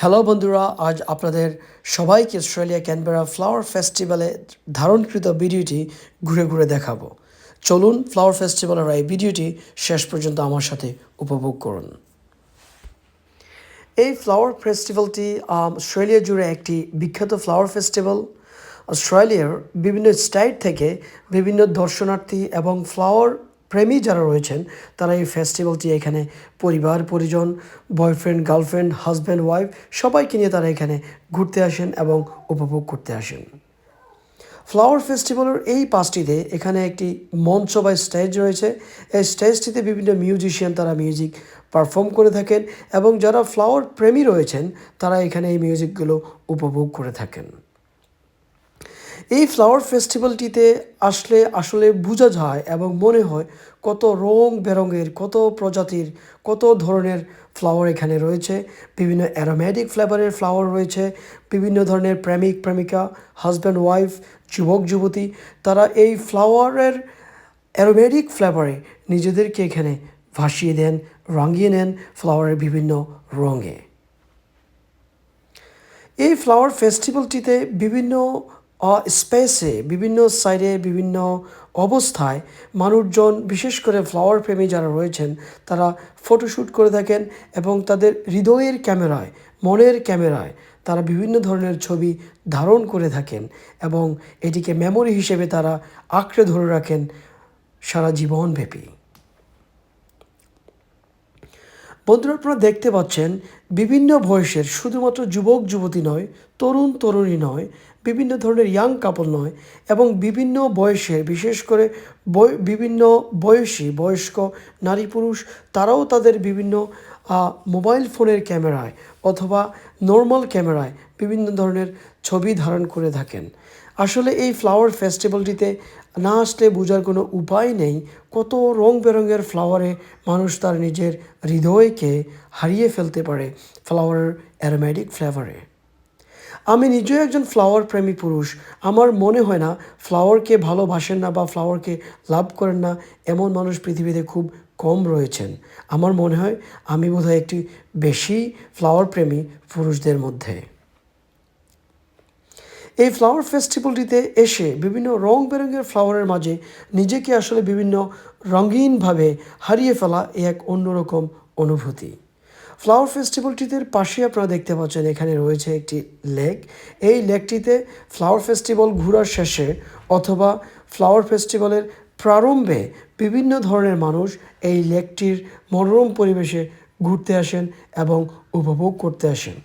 Hello বন্ধুরা। আজ আপনাদের সবাইকে অস্ট্রেলিয়া ক্যানবেরা ফ্লাওয়ার ফেস্টিভ্যালে ধারণকৃত ভিডিওটি ঘুরে ঘুরে দেখাবো। চলুন ফ্লাওয়ার ফেস্টিভ্যালের এই ভিডিওটি শেষ পর্যন্ত আমার সাথে উপভোগ করুন। এই ফ্লাওয়ার ফেস্টিভ্যালটি অস্ট্রেলিয়া জুড়ে একটি বিখ্যাত ফ্লাওয়ার ফেস্টিভ্যাল। অস্ট্রেলিয়ার বিভিন্ন স্টেট থেকে বিভিন্ন দর্শনার্থী এবং ফ্লাওয়ার প্রেমী যারা রয়েছেন, তারা এই ফেস্টিভ্যালটি এখানে পরিবার, পরিজন বয়ফ্রেন্ড গার্লফ্রেন্ড হাজব্যান্ড ওয়াইফ সবাইকে নিয়ে তারা এখানে ঘুরতে আসেন এবং উপভোগ করতে আসেন। ফ্লাওয়ার ফেস্টিভ্যালের এই পাঁচটিতে এখানে একটি মঞ্চ বা স্টেজ রয়েছে। এই স্টেজটিতে বিভিন্ন মিউজিশিয়ান তারা মিউজিক পারফর্ম করে থাকেন এবং যারা ফ্লাওয়ার প্রেমী রয়েছেন, তারা এখানে এই মিউজিকগুলো উপভোগ করে থাকেন। এই ফ্লাওয়ার ফেস্টিভ্যালটিতে আসলে আসলে বোঝা যায় এবং মনে হয় কত রং বেরঙের, কত প্রজাতির, কত ধরনের ফ্লাওয়ার এখানে রয়েছে। বিভিন্ন অ্যারোমেটিক ফ্লেভারের ফ্লাওয়ার রয়েছে, বিভিন্ন ধরনের প্রেমিক, প্রেমিকা হাজব্যান্ড ওয়াইফ যুবক, যুবতী, তারা এই ফ্লাওয়ারের অ্যারোমেটিক ফ্লেভারে নিজেদেরকে এখানে ভাসিয়ে দেন, রাঙিয়ে নেন ফ্লাওয়ারের বিভিন্ন রঙে। এই ফ্লাওয়ার ফেস্টিভ্যালটিতে বিভিন্ন স্পেসে বিভিন্ন সাইডে বিভিন্ন অবস্থায় মানুষজন, বিশেষ করে ফ্লাওয়ার প্রেমী যারা রয়েছেন, তারা ফটোশ্যুট করে থাকেন এবং তাদের হৃদয়ের ক্যামেরায়, মনের ক্যামেরায় তারা বিভিন্ন ধরনের ছবি ধারণ করে থাকেন এবং এটিকে মেমোরি হিসেবে তারা আঁকড়ে ধরে রাখেন সারা জীবনব্যাপী। বন্ধুরা, আপনারা দেখতে পাচ্ছেন বিভিন্ন বয়সের শুধুমাত্র যুবক, যুবতী নয়, তরুণ, তরুণী নয়, বিভিন্ন ধরনের ইয়াং কাপল নয় এবং বিভিন্ন বয়সের, বিশেষ করে বিভিন্ন বয়সী, বয়স্ক নারী পুরুষ, তারাও তাদের বিভিন্ন মোবাইল ফোনের ক্যামেরায় অথবা নর্মাল ক্যামেরায় বিভিন্ন ধরনের ছবি ধারণ করে থাকেন। আসলে এই ফ্লাওয়ার ফেস্টিভ্যালটিতে না আসলে বোঝার কোনো উপায় নেই। কত রং বেরঙের ফ্লাওয়ারে মানুষ তার নিজের হৃদয়কে হারিয়ে ফেলতে পারে ফ্লাওয়ারের অ্যারোমেটিক ফ্লেভারে আমি নিজেও একজন ফ্লাওয়ার প্রেমী পুরুষ। আমার মনে হয় না ফ্লাওয়ারকে ভালোবাসেন না বা ফ্লাওয়ারকে লাভ করেন না এমন মানুষ পৃথিবীতে খুব কম রয়েছেন। আমার মনে হয় আমি বোধহয় একটি বেশি ফ্লাওয়ার প্রেমী পুরুষদের মধ্যে। এই ফ্লাওয়ার ফেস্টিভ্যালটিতে এসে বিভিন্ন রং বেরঙের ফ্লাওয়ারের মাঝে নিজেকে আসলে বিভিন্ন রঙিনভাবে হারিয়ে ফেলা এ এক অন্যরকম অনুভূতি। ফ্লাওয়ার ফেস্টিভ্যালটিতে পাশে আপনারা দেখতে পাচ্ছেন এখানে রয়েছে একটি লেক এই লেকটিতে ফ্লাওয়ার ফেস্টিভ্যাল ঘোরার শেষে অথবা ফ্লাওয়ার ফেস্টিভ্যালের প্রারম্ভে বিভিন্ন ধরনের মানুষ এই লেকটির মনোরম পরিবেশে ঘুরতে আসেন এবং উপভোগ করতে আসেন।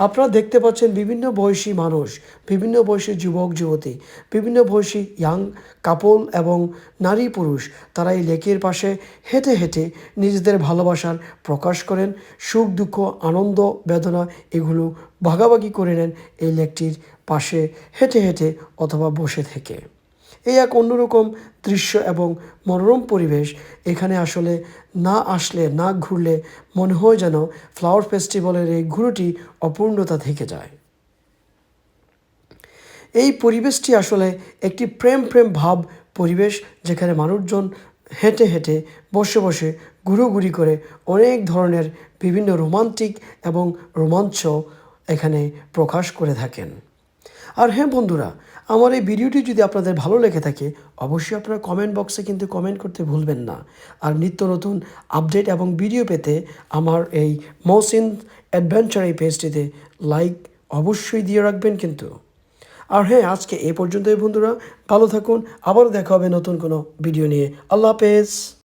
আপনারা দেখতে পাচ্ছেন বিভিন্ন বয়সী মানুষ, বিভিন্ন বয়সী যুবক, যুবতী, বিভিন্ন বয়সী ইয়াং কাপল এবং নারী পুরুষ, তারা এই লেকের পাশে হেঁটে হেঁটে নিজেদের ভালোবাসার প্রকাশ করেন, সুখ, দুঃখ, আনন্দ, বেদনা এগুলো ভাগাভাগি করে নেন এই লেকটির পাশে হেঁটে হেঁটে অথবা বসে থেকে। এই এক অন্যরকম দৃশ্য এবং মনোরম পরিবেশ। এখানে আসলে না আসলে, না ঘুরলে মনে হয় যেন ফ্লাওয়ার ফেস্টিভ্যালের এই ঘুরোটি অপূর্ণতা থেকে যায়। এই পরিবেশটি আসলে একটি প্রেম প্রেম ভাব পরিবেশ, যেখানে মানুষজন হেঁটে হেঁটে বসে বসে ঘুরোঘুরি করে অনেক ধরনের বিভিন্ন রোমান্টিক এবং রোমাঞ্চ এখানে প্রকাশ করে থাকেন। আর হ্যাঁ বন্ধুরা, আমার এই ভিডিওটি যদি আপনাদের ভালো লেগে থাকে, অবশ্যই আপনারা কমেন্ট বক্সে কিন্তু কমেন্ট করতে ভুলবেন না। আর নিত্য নতুন আপডেট এবং ভিডিও পেতে আমার এই মৌসিন অ্যাডভেঞ্চার এই পেজটিতে লাইক অবশ্যই দিয়ে রাখবেন কিন্তু। আর হ্যাঁ আজকে এ পর্যন্তই বন্ধুরা, ভালো থাকুন, আবারও দেখা হবে নতুন কোনো ভিডিও নিয়ে। আল্লাহ হাফেজ।